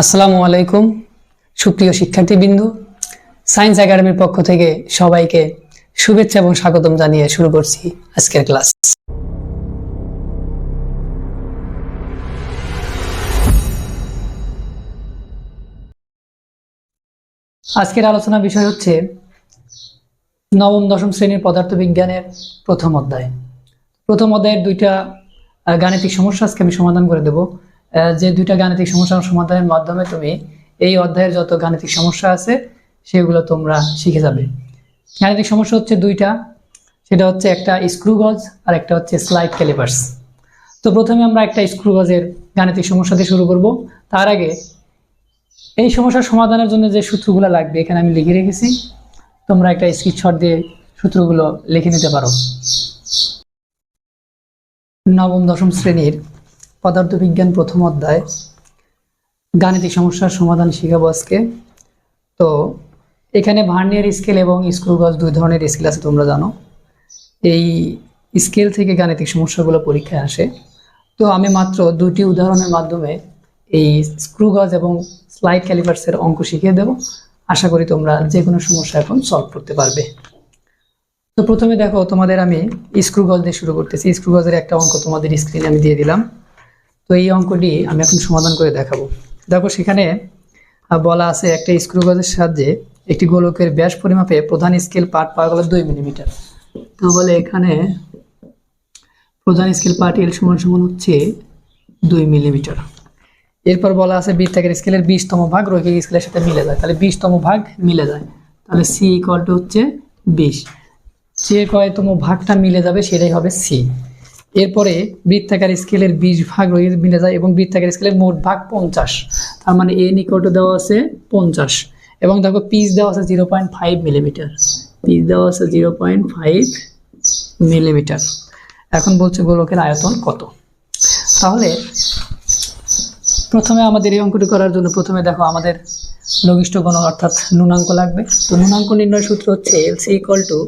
আসসালামু আলাইকুম, সুপ্রিয় শিক্ষার্থীবৃন্দ। সায়েন্স একাডেমির পক্ষ থেকে সবাইকে শুভেচ্ছা এবং স্বাগতম জানিয়ে শুরু করছি আজকের ক্লাস। আজকের আলোচনা বিষয় হচ্ছে নবম, দশম শ্রেণির পদার্থবিজ্ঞানের প্রথম অধ্যায়। প্রথম অধ্যায়ের দুইটা গাণিতিক সমস্যা আজকে আমি সমাধান করে দেব। যে দুইটা গাণিতিক সমস্যার সমাধানের মাধ্যমে তুমি এই অধ্যায়ের যত গাণিতিক সমস্যা আছে, সেগুলো তোমরা শিখে যাবে। গাণিতিক সমস্যা হচ্ছে দুইটা। সেটা হচ্ছে একটা স্ক্রু গজ আর একটা হচ্ছে স্লাইড ক্যালিপার্স। তো প্রথমে আমরা একটা স্ক্রু গজের গাণিতিক সমস্যা দিয়ে শুরু করব। তার আগে এই সমস্যার সমাধানের জন্য যে সূত্রগুলো লাগবে, এখানে আমি লিখে রেখেছি। তোমরা একটা স্ক্রিনশট দিয়ে সূত্রগুলো লিখে নিতে পারো। নবম, দশম শ্রেণির পদার্থবিজ্ঞান প্রথম অধ্যায়, গাণিতিক সমস্যার সমাধান শিখাবো আজকে। তো, এখানে ভার্নিয়ার স্কেল এবং স্ক্রু গজ দুই ধরনের স্কেল আছে, তোমরা জানো। এই স্কেল থেকে গাণিতিক সমস্যাগুলো পরীক্ষায় আসে। তো, আমি মাত্র দুটি উদাহরণের মাধ্যমে এই স্ক্রু গজ এবং স্লাইড ক্যালিপার্সের অঙ্ক শিখিয়ে দেব। আশা করি তোমরা যে কোনো সমস্যা এখন সলভ করতে পারবে। তো, প্রথমে দেখো, তোমাদের আমি স্ক্রু গজ দিয়ে শুরু করতেছি। স্ক্রু গজের একটা অঙ্ক তোমাদের স্ক্রিনে আমি দিয়ে দিলাম। তো এই অঙ্কটি আমি এখন সমাধান করে দেখাবো। দেখো সেখানে বলা আছে একটা স্ক্রু গজের সাহায্যে একটি গোলকের ব্যাস পরিমাপে প্রধান স্কেল পার্ট পাওয়া গেল দুই মিলিমিটার। তাহলে এখানে প্রধান স্কেল পার্ট এল সমান সমান হচ্ছে দুই মিলিমিটার। এরপর বলা আছে বৃত্তাকার স্কেলের বিশতম ভাগ রৈখিক স্কেলের সাথে মিলে যায়। তাহলে বিশতম ভাগ মিলে যায়। তাহলে সি ইকুয়াল টু হচ্ছে বিশ। যে কয়তম ভাগটা মিলে যাবে সেটাই হবে সি। এরপরে বৃত্তাকার স্কেলের বিশ ভাগ মিলে যায়, এবং বৃত্তাকার স্কেলের মোট ভাগ পঞ্চাশ। তার মানে এ নিকট দেওয়া আছে পঞ্চাশ। এবং দেখো পিস দেওয়া আছে zero point five millimetre. Piece দেওয়া আছে জিরো পয়েন্ট ফাইভ মিলিমিটার। এখন বলছে গোলকের আয়তন কত? তাহলে প্রথমে আমাদের এই অঙ্কটি করার জন্য প্রথমে দেখো আমাদের লঘিষ্ঠ গণ অর্থাৎ নুনাঙ্ক লাগবে। তো নুনাঙ্ক নির্ণয় সূত্র হচ্ছে LC equal to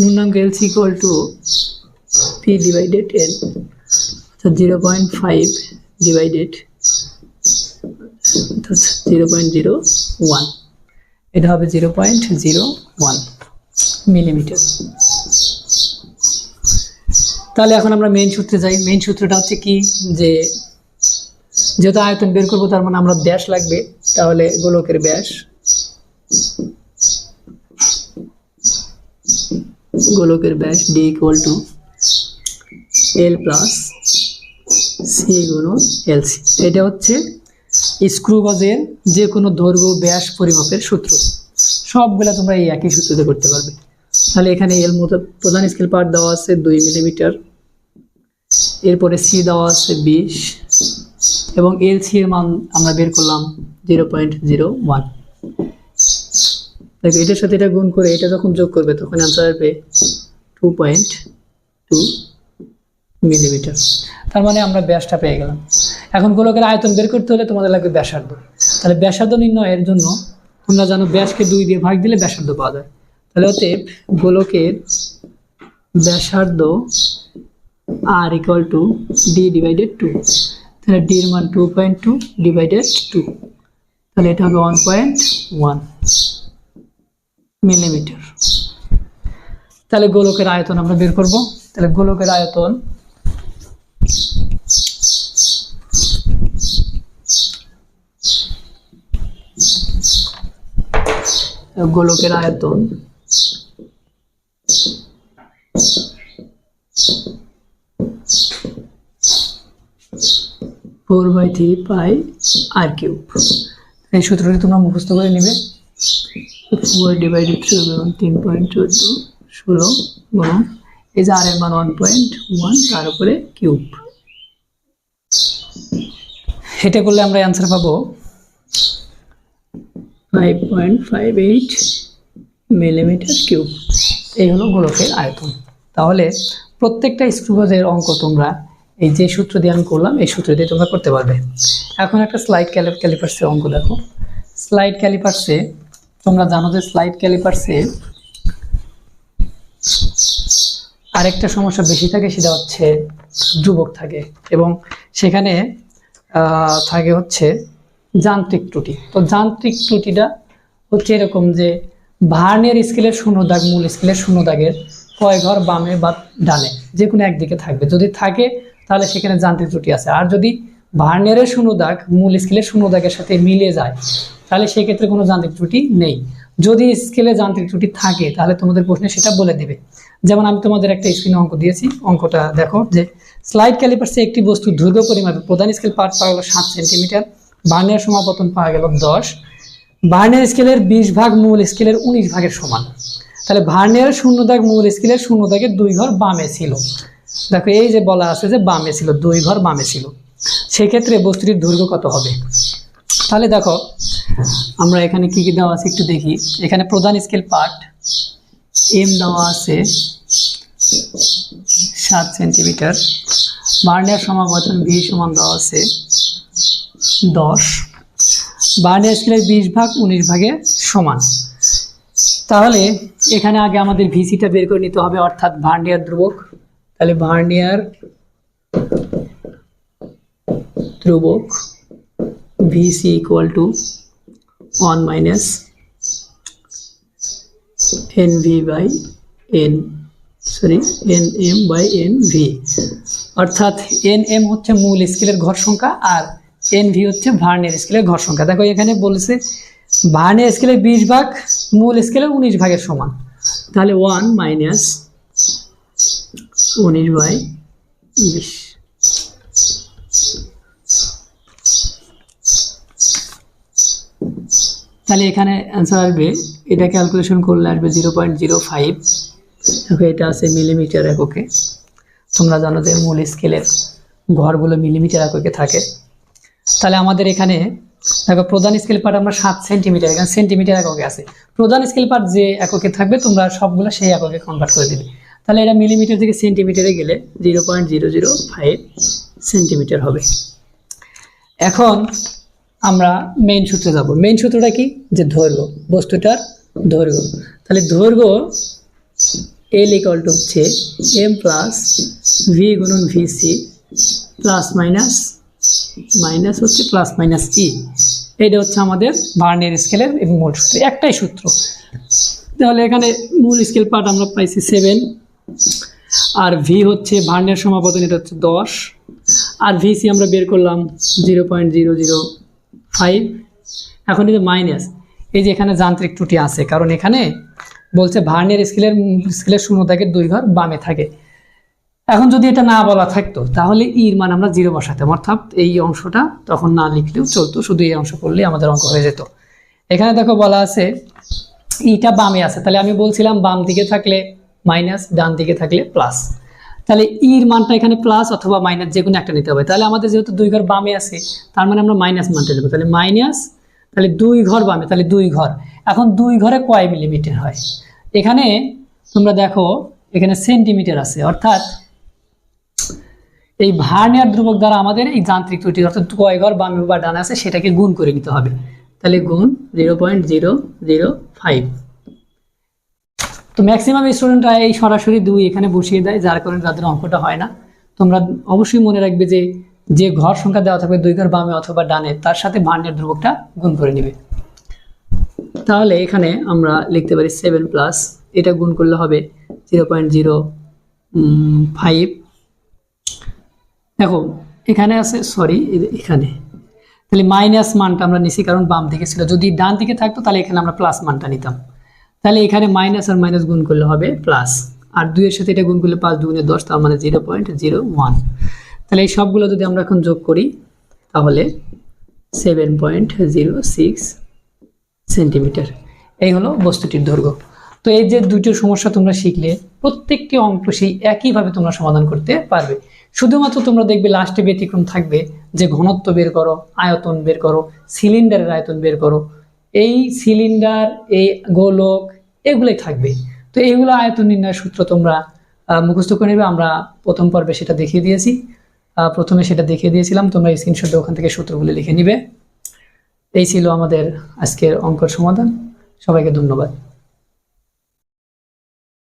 নুনাঙ্ক LC equal to P divided N অর্থাৎ জিরো পয়েন্ট ফাইভ ডিভাইডেড অর্থাৎ জিরো পয়েন্ট জিরো ওয়ান এটা হবে zero point zero one millimetre তাহলে এখন আমরা মেইন সূত্রে যাই। মেইন সূত্রটা হচ্ছে কি? যে যেহেতু আয়তন বের করব, তার মানে আমরা ব্যাস লাগবে। তাহলে গোলকের ব্যাস গোলকের ব্যাস D equal to L plus C গুণ এল সি এটা হচ্ছে স্ক্রু গজের যে কোনো দৈর্ঘ্য, ব্যাস, পরিমাপের সূত্র। সবগুলা তোমরা এই একই সূত্রতে করতে পারবে। তাহলে এখানে এল মতো প্রধান স্কেল পার্ট দেওয়া আছে, দুই মিলিমিটার এরপরে সি দেওয়া আছে, বিশ। এবং এল সি এর মান আমরা বের করলাম জিরো পয়েন্ট জিরো ওয়ান দেখো এটার সাথে এটা গুণ করে এটা যখন যোগ করবে, তখন অ্যান্সার আসবে টু পয়েন্ট টু মিলিমিটার তার মানে আমরা ব্যাসটা পেয়ে গেলাম। এখন গোলকের আয়তন বের করতে হলে তোমাদের লাগবে ব্যাসার্ধ। তাহলে ব্যাসার্ধ নির্ণয়ের জন্য তোমরা জানো ব্যাসকে দুই দিয়ে ভাগ দিলে ব্যাসার্ধ পাওয়া যায়। তাহলে অতএব গোলকের ব্যাসার্ধ R equal to D divided two তাহলে ডির মান two point two divided two তাহলে এটা হবে ওয়ান পয়েন্ট ওয়ান মিলিমিটার। তাহলে গোলকের আয়তন আমরা বের করব। তাহলে গোলকের আয়তন গোলকের আয়তন four by three pi R cube. এই সূত্রটি তোমরা মুখস্থ করে নিবে। ফোর ডিভাইডেড থ্রি এবং তিন পয়েন্ট চোদ্দ ষোলো গুণ এই যে আর এর মান ওয়ান পয়েন্ট ওয়ান তার উপরে কিউব এটা করলে আমরা অ্যান্সার পাবো five point five eight millimetre cube এই হলো গোলকের আয়তন। তাহলে প্রত্যেকটা স্ক্রুগজের অঙ্ক তোমরা এই যে সূত্র দিয়ে আমি করলাম এই সূত্র দিয়ে তোমরা করতে পারবে। এখন একটা স্লাইড ক্যালিপার্সের অঙ্ক দেখো। স্লাইড ক্যালিপার্সে তোমরা জানো যে স্লাইড ক্যালিপার্সে আরেকটা সমস্যা বেশি থাকে, সেটা হচ্ছে যুবক থাকে এবং সেখানে থাকে হচ্ছে যান্ত্রিক ত্রুটি। তো যান্ত্রিক ত্রুটিটা হচ্ছে এরকম যে ভার্নিয়ার স্কেলের শূন্য দাগ মূল স্কেলের শূন্য দাগের কয় ঘর বামে বা ডানে, যে কোনো একদিকে থাকবে। যদি থাকে, তাহলে সেখানে যান্ত্রিক ত্রুটি আছে। আর যদি ভার্নিয়ারের শূন্য দাগ মূল স্কেলের শূন্য দাগের সাথে মিলে যায় তাহলে সেক্ষেত্রে কোনো যান্ত্রিক ত্রুটি নেই। যদি স্কেলে যান্ত্রিক ত্রুটি থাকে, তাহলে তোমাদের প্রশ্নে সেটা বলে দিবে। যেমন আমি তোমাদের একটা স্ক্রিনে অঙ্ক দিয়েছি। অঙ্কটা দেখো যে স্লাইড ক্যালিপার্সে একটি বস্তু দৈর্ঘ্য পরিমাপে প্রধান স্কেল পার্ট পাওয়া গেল সাত সেন্টিমিটার বার্নিয়ার সমাপতন পাওয়া গেল দশ ভার্নিয়ার স্কেলের বিশ ভাগ মূল স্কেলের উনিশ ভাগের সমান। তাহলে ভার্নিয়ার শূন্য দাগ মূল স্কেলের শূন্য দাগের দুই ঘর বামে ছিল। দেখো, এই যে বলা আছে যে বামে ছিল, দুই ঘর বামে ছিল। সেক্ষেত্রে বস্তুটির দৈর্ঘ্য কত হবে? তাহলে দেখো আমরা এখানে কি কি দেওয়া আছে একটু দেখি। এখানে প্রধান স্কেল পার্ট, এম দেওয়া আছে সাত সেন্টিমিটার, বার্নিয়ার সমাবর্তন ভি সমান দেওয়া আছে দশ, বার্নিয়ার স্কেলের বিশ ভাগ উনিশ ভাগে সমান। তাহলে এখানে আগে আমাদের ভিসিটা বের করে নিতে হবে, অর্থাৎ ভার্নিয়ার ধ্রুবক। তাহলে ভার্নিয়ার ধ্রুবক VC equal to one minus N V by N sorry N M by N V অর্থাৎ এন এম হচ্ছে মূল স্কেলের ঘর সংখ্যা আর এন ভি হচ্ছে ভার্নিয়ার স্কেলের ঘর সংখ্যা। দেখো এখানে বলেছে ভার্নিয়ার স্কেলের বিশ ভাগ, মূল স্কেলের উনিশ ভাগের সমান। তাহলে ওয়ান মাইনাস উনিশ বাই বিশ। তাহলে এখানে অ্যান্সার আসবে। এটা ক্যালকুলেশন করলে আসবে জিরো পয়েন্ট জিরো ফাইভ দেখো এটা আছে মিলিমিটার এককে। তোমরা জানো যে মূল স্কেলের ঘরগুলো মিলিমিটার এককে থাকে। তাহলে আমাদের এখানে, দেখো প্রধান স্কেল পার্ট আমরা সাত সেন্টিমিটার এখানে সেন্টিমিটার এককে আছে। প্রধান স্কেল পার্ট যে এককে থাকবে, তোমরা সবগুলো সেই এককে কনভার্ট করে দিবে। তাহলে এটা মিলিমিটার থেকে সেন্টিমিটারে গেলে zero point zero zero five centimetre হবে। এখন আমরা মেইন সূত্রে যাব। মেইন সূত্রটা কি? যে দৈর্ঘ্য। বস্তুটার দৈর্ঘ্য। তাহলে দৈর্ঘ্য এল ইকাল টু হচ্ছে এম প্লাস ভি গুণন V C plus minus minus হচ্ছে প্লাস মাইনাস ই এটা হচ্ছে আমাদের বার্নের স্কেলের এবং মূল সূত্র। একটাই সূত্র। তাহলে এখানে মূল স্কেল পার্ট আমরা পাইছি সেভেন আর ভি হচ্ছে ভার্নের সমাপতন এটা হচ্ছে দশ। আর ভিসি আমরা বের করলাম zero point zero zero five এখন যে মাইনাস এই যে এখানে যান্ত্রিক ত্রুটি আছে, কারণ এখানে বলছে ভার্নের স্কেলের স্কেলের শূন্য থাকে দুই ঘর বামে থাকে। এখন যদি এটা না বলা থাকতো, তাহলে ইর মান আমরা জিরো বসাতাম, অর্থাৎ এই অংশটা তখন না লিখলেও চলতো, শুধু এই অংশ করলে আমাদের অঙ্ক হয়ে যেত। এখানে দেখো বলা আছে ইটা বামে আছে, তাহলে আমি বলছিলাম বাম দিকে থাকলে মাইনাস ডান দিকে থাকলে প্লাস তাহলে ইর মানটা এখানে প্লাস অথবা মাইনাস যে কোনো একটা নিতে হবে। তাহলে আমাদের যেহেতু দুই ঘর বামে আছে, তার মানে আমরা মাইনাস মানটা দেবো তাহলে মাইনাস তাহলে দুই ঘর বামে, তাহলে দুই ঘর। এখন দুই ঘরে কয় মিলিমিটার হয়? এখানে তোমরা দেখো, এখানে সেন্টিমিটার আছে। অর্থাৎ এই ভার্নিয়ার ধ্রুবক দ্বারা আমাদের এই যান্ত্রিক ত্রুটি, অর্থাৎ কয় ঘর বামে বা ডানে আছে, সেটাকে গুণ করে নিতে হবে। তাহলে গুণ zero point zero zero five তো ম্যাক্সিমাম স্টুডেন্টরা এই সরাসরি দুই এখানে বসিয়ে দেয়, যার কারণে তাদের অঙ্কটা হয় না। তোমরা অবশ্যই মনে রাখবে যে যে ঘর সংখ্যা দেওয়া থাকবে দুই ঘর বামে অথবা ডানে, তার সাথে ভার্নিয়ার ধ্রুবকটা গুণ করে নেবে। তাহলে এখানে আমরা লিখতে পারি সেভেন প্লাস এটা গুণ করলে হবে জিরো পয়েন্ট জিরো ফাইভ দেখো, এখানে আছে সরি এখানে। তাহলে মাইনাস মানটা আমরা নিছি কারণ বাম দিকে ছিল। যদি ডান দিকে থাকতো, তাহলে এখানে আমরা প্লাস মানটা নিতাম। তাহলে এখানে মাইনাস আর মাইনাস গুণ করলে হবে প্লাস আর দুইয়ের সাথে এটা গুণ করলে পাঁচ দুগুণে দশ, তার মানে জিরো পয়েন্ট জিরো ওয়ান তাহলে এই সবগুলো যদি আমরা এখন যোগ করি, তাহলে seven point zero six centimetre এই হলো বস্তুটির দৈর্ঘ্য। তো এই যে দুটো সমস্যা তোমরা শিখলে, প্রত্যেকটি অঙ্ক সেই একইভাবে তোমরা সমাধান করতে পারবে। শুধুমাত্র তোমরা দেখবে লাস্টে ব্যতিক্রম থাকবে যে ঘনত্ব বের করো, আয়তন বের করো সিলিন্ডারের আয়তন বের করো। এই সিলিন্ডার, এই গোলক এগুলোই থাকবে। তো এইগুলো আয়তন নির্ণয়ের সূত্র তোমরা মুখস্থ করে নেবে। আমরা প্রথম পর্বে সেটা দেখিয়ে দিয়েছি। প্রথমে সেটা দেখিয়ে দিয়েছিলাম। তোমরা স্ক্রিনশটে ওখান থেকে সূত্রগুলো লিখে নিবে। এই ছিল আমাদের আজকের অঙ্কের সমাধান। সবাইকে ধন্যবাদ।